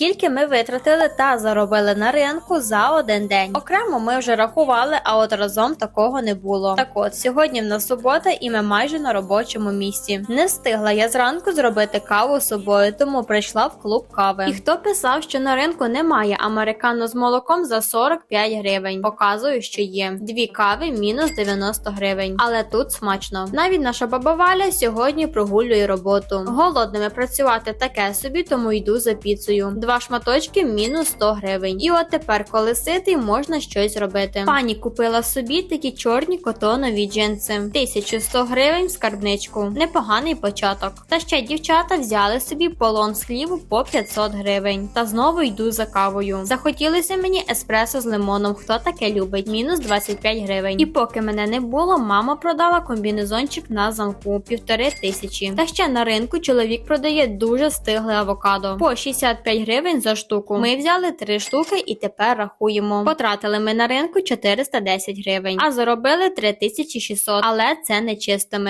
скільки ми витратили та заробили на ринку за один день. Окремо ми вже рахували, а от разом такого не було. Так от сьогодні в нас субота, і ми майже на робочому місці. Не встигла я зранку зробити каву собою, тому прийшла в клуб кави. І хто писав, що на ринку немає американо з молоком за 45 гривень. Показую, що є дві кави мінус 90 гривень. Але тут смачно. Навіть наша баба Валя сьогодні прогулює роботу. Голодними працювати таке собі, тому йду за піцею. Два шматочки мінус 100 гривень. І от тепер, коли ситий, можна щось робити. Пані купила собі такі чорні котонові джинси. 1100 гривень в скарбничку. Непоганий початок. Та ще дівчата взяли собі полон з хлібу по 500 гривень. Та знову йду за кавою. Захотілося мені еспресо з лимоном. Хто таке любить? Мінус 25 гривень. І поки мене не було, мама продала комбінезончик на замку півтори тисячі. Та ще на ринку чоловік продає дуже стигле авокадо по 65 гривень за штуку. Ми взяли три штуки і тепер рахуємо. Потратили ми на ринку 410 гривень, а заробили 3600, але це не чистими.